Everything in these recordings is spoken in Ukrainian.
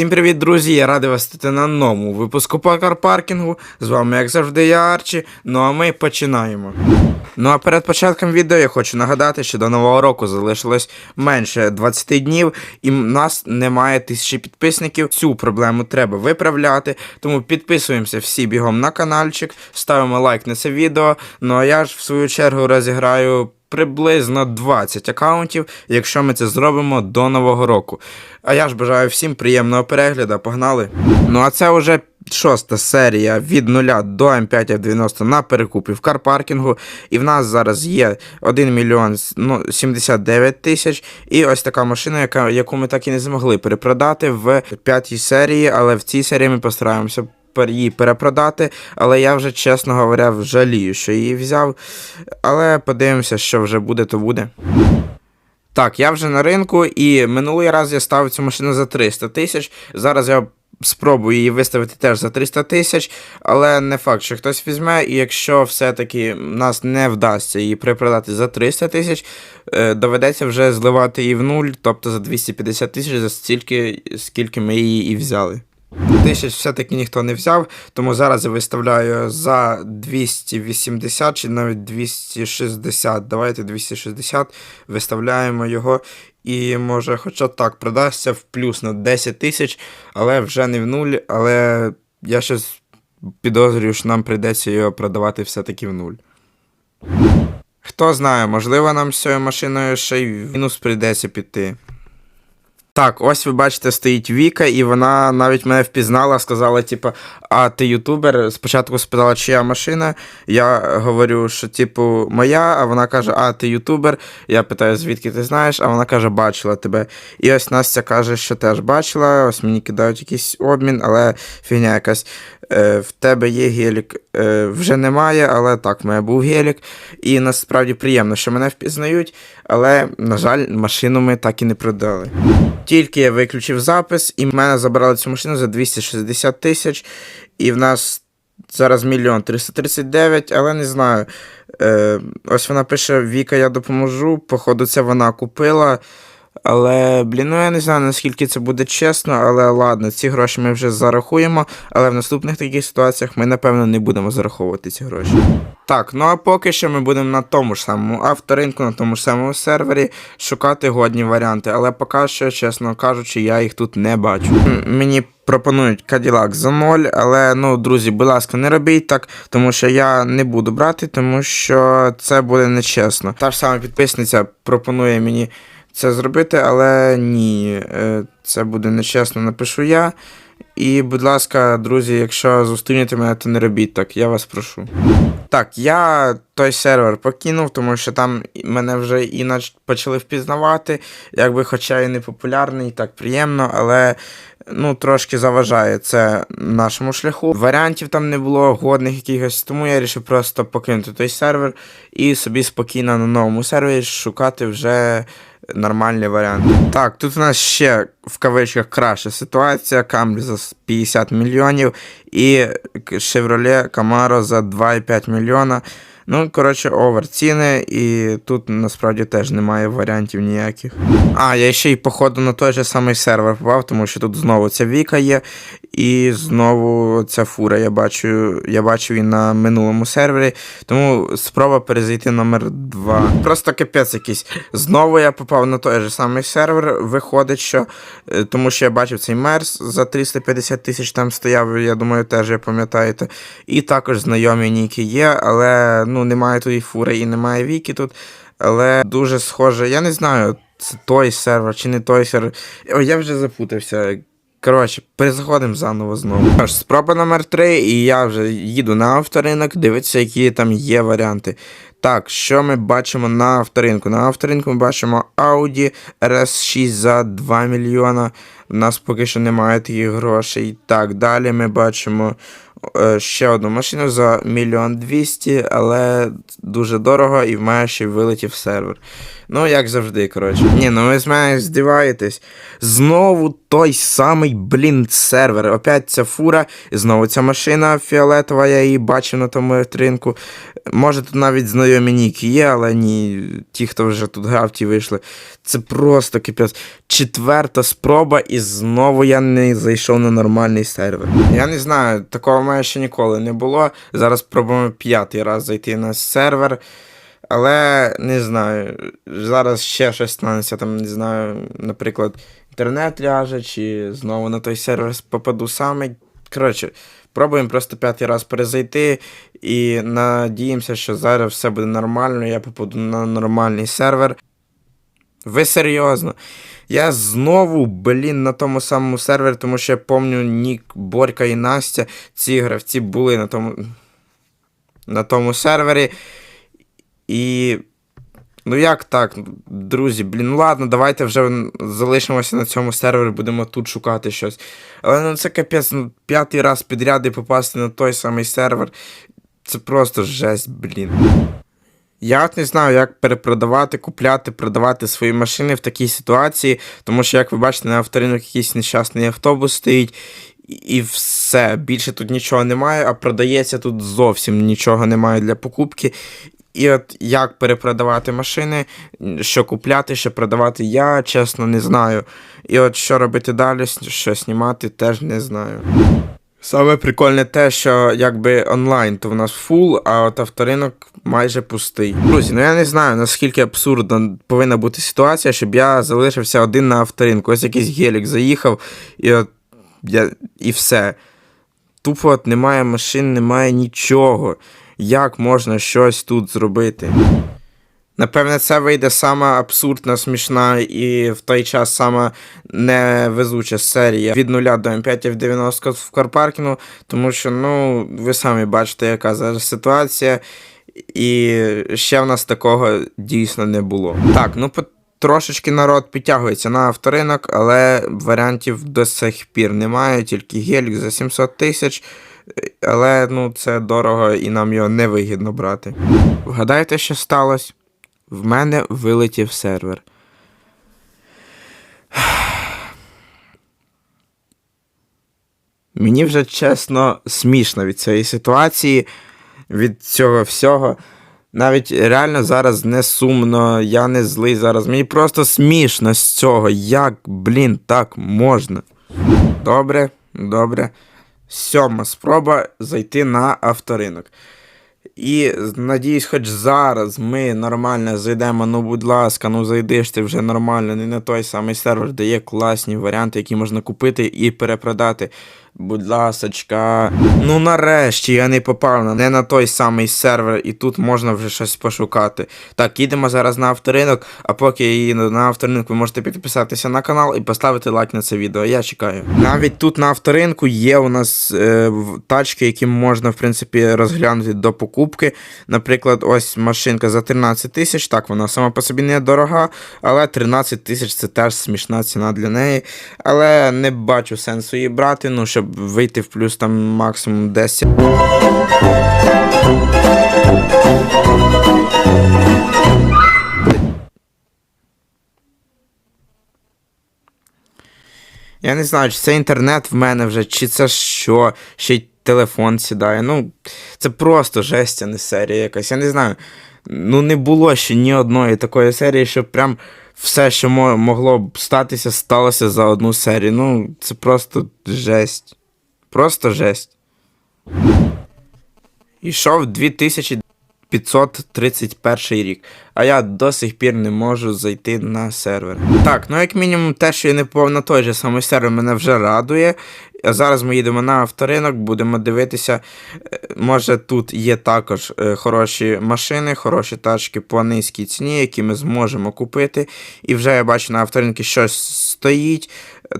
Всім привіт, друзі! Я радий вас стати на новому випуску по карпаркінгу. З вами, як завжди, я Арчі. Ну а ми починаємо. Ну а перед початком відео я хочу нагадати, що до нового року залишилось менше 20 днів, і в нас немає тисячі підписників. Цю проблему треба виправляти. Тому підписуємося всі бігом на каналчик, ставимо лайк на це відео. Ну а я ж в свою чергу розіграю. Приблизно 20 аккаунтів, якщо ми це зробимо до нового року. А я ж бажаю всім приємного перегляду, погнали. Ну а це вже шоста серія від 0 до М5F90 на перекупі в карпаркінгу. І в нас зараз є 1 мільйон ну, 79 тисяч. І ось така машина, яка, яку ми так і не змогли перепродати в п'ятій серії, але в цій серії ми постараємося її перепродати, але я вже, чесно говоря, жалію, що її взяв. Але подивимося, що вже буде, то буде. Так, я вже на ринку, і минулий раз я ставив цю машину за 300 тисяч. Зараз я спробую її виставити теж за 300 тисяч, але не факт, що хтось візьме, і якщо все-таки нас не вдасться її припродати за 300 тисяч, е, доведеться вже зливати її в нуль, тобто за 250 тисяч, за стільки, скільки ми її і взяли. Тисяч все-таки ніхто не взяв, тому зараз я виставляю за 280 чи навіть 260. Давайте 260, виставляємо його. І може, хоча так продасться в плюс на 10 тисяч, але вже не в нуль. Але я щось підозрюю, що нам прийдеться його продавати все-таки в нуль. Хто знає, можливо, нам з цією машиною ще й в мінус прийдеться піти. Так, ось ви бачите, стоїть Віка, і вона навіть мене впізнала, сказала, типу, а ти ютубер? Спочатку спитала, чия машина. Я говорю, що, типу, моя, а вона каже, а ти ютубер. Я питаю, звідки ти знаєш, а вона каже, бачила тебе. І ось Настя каже, що теж бачила, ось мені кидають якийсь обмін, але фігня якась. Е, в тебе є гелік. Е, вже немає, але так, в мене був гелік. І насправді приємно, що мене впізнають, але, на жаль, машину ми так і не продали. Тільки я виключив запис, і мене забрали цю машину за 260 тисяч, і в нас зараз мільйон 339, але не знаю. Е, ось вона пише: Віка, я допоможу. Походу, це вона купила. Але, блін, ну я не знаю, наскільки це буде чесно, але ладно, ці гроші ми вже зарахуємо, але в наступних таких ситуаціях ми, напевно, не будемо зараховувати ці гроші. Так, ну а поки що ми будемо на тому ж самому авторинку, на тому ж самому сервері шукати годні варіанти, але поки що, чесно кажучи, я їх тут не бачу. М, Мені пропонують Cadillac за 0, але ну, друзі, будь ласка, не робіть так, тому що я не буду брати, тому що це буде нечесно. Та ж сама підписниця пропонує мені це зробити, але ні, е, це буде нечесно, напишу я. І, будь ласка, друзі, якщо зустрінете мене, то не робіть так, я вас прошу. Так, я той сервер покинув, тому що там мене вже іначе почали впізнавати, якби хоча і не популярний, так приємно, але ну, трошки заважає це нашому шляху. Варіантів там не було, годних якихось, тому я вирішив просто покинути той сервер і собі спокійно на новому сервері шукати вже нормальні варіанти. Так, тут у нас ще в кавичках краща ситуація. Камрі за 50 мільйонів і Chevrolet Camaro за 2,5 мільйона. Ну, коротше, овер ціни, і тут насправді теж немає варіантів ніяких. А, я ще й походу на той же самий сервер попав, тому що тут знову ця Віка є, і знову ця фура. Я бачу, я бачу її на минулому сервері, тому спроба перезайти номер 2. Просто капець якийсь. Знову я попав на той же самий сервер. Виходить, що е, тому що я бачив цей мерс за 350 тисяч там стояв, я думаю, теж ви пам'ятаєте. І також знайомі ніки є, але ну немає тої фури і немає віки тут. Але дуже схоже, я не знаю, це той сервер чи не той сервер. О, я вже запутався. Коротше, перезаходимо заново знову. Тож, спроба номер 3 і я вже їду на авторинок, дивитися, які там є варіанти. Так, що ми бачимо на авторинку? На авторинку ми бачимо Audi RS6 за 2 мільйона. У нас поки що немає таких грошей. Так, далі ми бачимо е, ще одну машину за мільйон двісті, але дуже дорого і в мене ще вилетів сервер. Ну, як завжди, коротше. Ні, ну ви з мене здіваєтесь. Знову той самий, блін, сервер. Опять ця фура, і знову ця машина фіолетова, я її бачив на тому ринку. Може, тут навіть знайомі ніки є, але ні, ті, хто вже тут грав, ті вийшли. Це просто капець. Четверта спроба, і знову я не зайшов на нормальний сервер. Я не знаю, такого в мене ще ніколи не було. Зараз пробуємо п'ятий раз зайти на сервер. Але не знаю, зараз ще щось станеться, там, не знаю, наприклад, інтернет ляже, чи знову на той сервер попаду саме. Коротше, пробуємо просто п'ятий раз перезайти і надіємося, що зараз все буде нормально, я попаду на нормальний сервер. Ви серйозно? Я знову, блін, на тому самому сервері, тому що я пам'ятаю Нік, Борька і Настя, ці гравці були на тому, на тому сервері. І. Ну як так, друзі, блін, ну ладно, давайте вже залишимося на цьому сервері, будемо тут шукати щось. Але ну це капець, ну, п'ятий раз підряд і попасти на той самий сервер. Це просто жесть, блін. Я от не знаю, як перепродавати, купляти, продавати свої машини в такій ситуації, тому що, як ви бачите, на авторинок якийсь нещасний автобус стоїть, і- і все. Більше тут нічого немає, а продається тут зовсім нічого немає для покупки. І от як перепродавати машини, що купляти, що продавати, я чесно не знаю. І от що робити далі, що знімати, теж не знаю. Саме прикольне те, що якби онлайн, то в нас фул, а от авторинок майже пустий. Друзі, ну я не знаю, наскільки абсурдно повинна бути ситуація, щоб я залишився один на авторинку. Ось якийсь гелік заїхав, і от я, і все. Тупо от немає машин, немає нічого. Як можна щось тут зробити? Напевне, це вийде сама абсурдна, смішна і в той час сама невезуча серія від 0 до М5 F90 в карпаркінгу, тому що, ну, ви самі бачите, яка зараз ситуація, і ще в нас такого дійсно не було. Так, ну трошечки народ підтягується на авторинок, але варіантів до сих пір немає, тільки гелік за 700 тисяч. Але ну, це дорого і нам його не вигідно брати. Вгадайте, що сталося? В мене вилетів сервер. Мені вже чесно смішно від цієї ситуації, від цього всього. Навіть реально зараз не сумно, я не злий зараз. Мені просто смішно з цього. Як, блін, так можна? Добре, добре. Сьома спроба зайти на авторинок. І надіюсь, хоч зараз ми нормально зайдемо. Ну, будь ласка, ну зайди ж ти вже нормально, не на той самий сервер, де є класні варіанти, які можна купити і перепродати. Будь ласочка. Ну нарешті я не попав не на той самий сервер, і тут можна вже щось пошукати. Так, їдемо зараз на авторинок, а поки я їду на авторинок, ви можете підписатися на канал і поставити лайк на це відео. Я чекаю. Навіть тут на авторинку є у нас е, тачки, які можна, в принципі, розглянути до покупки. Наприклад, ось машинка за 13 тисяч. Так, вона сама по собі не дорога, але 13 тисяч це теж смішна ціна для неї. Але не бачу сенсу її брати, ну, щоб вийти в плюс там максимум 10. Я не знаю, чи це інтернет в мене вже, чи це що, ще й телефон сідає. Ну, це просто жесть, а не серія якась. Я не знаю. Ну, не було ще ні одної такої серії, щоб прям все, що мо- могло б статися, сталося за одну серію. Ну, це просто жесть. Просто жесть. Ішов 2531 рік, а я до сих пір не можу зайти на сервер. Так, ну як мінімум, те, що я не попав на той же самий сервер, мене вже радує. А зараз ми їдемо на авторинок, будемо дивитися. Е, Може тут є також е, хороші машини, хороші тачки по низькій ціні, які ми зможемо купити. І вже я бачу на авторинку щось стоїть.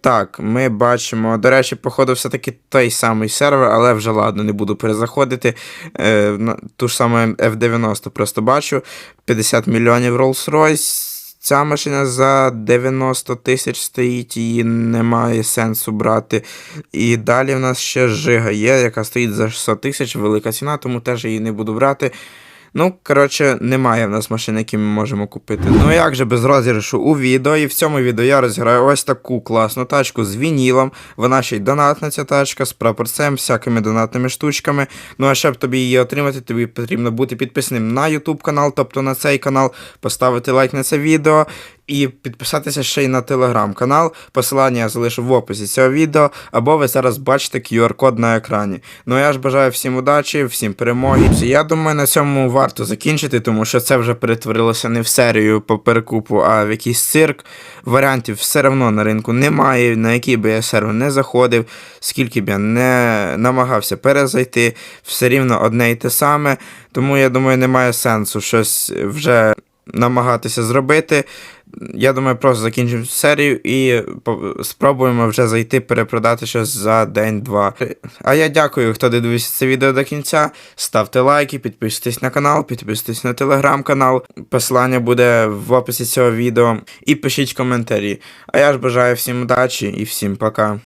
Так, ми бачимо. До речі, походу, все-таки той самий сервер, але вже ладно, не буду перезаходити. Е, ту ж саму F90 просто бачу. 50 мільйонів Rolls-Royce. Ця машина за 90 тисяч стоїть, її немає сенсу брати. І далі в нас ще Жига є, яка стоїть за 600 тисяч, велика ціна, тому теж її не буду брати. Ну, коротше, немає в нас машин, які ми можемо купити. Ну як же без розіграшу у відео, і в цьому відео я розіграю ось таку класну тачку з вінілом. Вона ще й донатна ця тачка з прапорцем, всякими донатними штучками. Ну а щоб тобі її отримати, тобі потрібно бути підписаним на YouTube канал, тобто на цей канал, поставити лайк на це відео. І підписатися ще й на телеграм-канал. Посилання я залишу в описі цього відео, або ви зараз бачите QR-код на екрані. Ну я ж бажаю всім удачі, всім перемоги. Я думаю, на цьому варто закінчити, тому що це вже перетворилося не в серію по перекупу, а в якийсь цирк. Варіантів все одно на ринку немає, на який би я сервер не заходив, скільки б я не намагався перезайти, все рівно одне й те саме. Тому я думаю, немає сенсу щось вже намагатися зробити. Я думаю, просто закінчимо серію і спробуємо вже зайти перепродати щось за день-два. А я дякую, хто дивився це відео до кінця. Ставте лайки, підписуйтесь на канал, підписуйтесь на телеграм-канал. Посилання буде в описі цього відео. І пишіть коментарі. А я ж бажаю всім удачі і всім пока.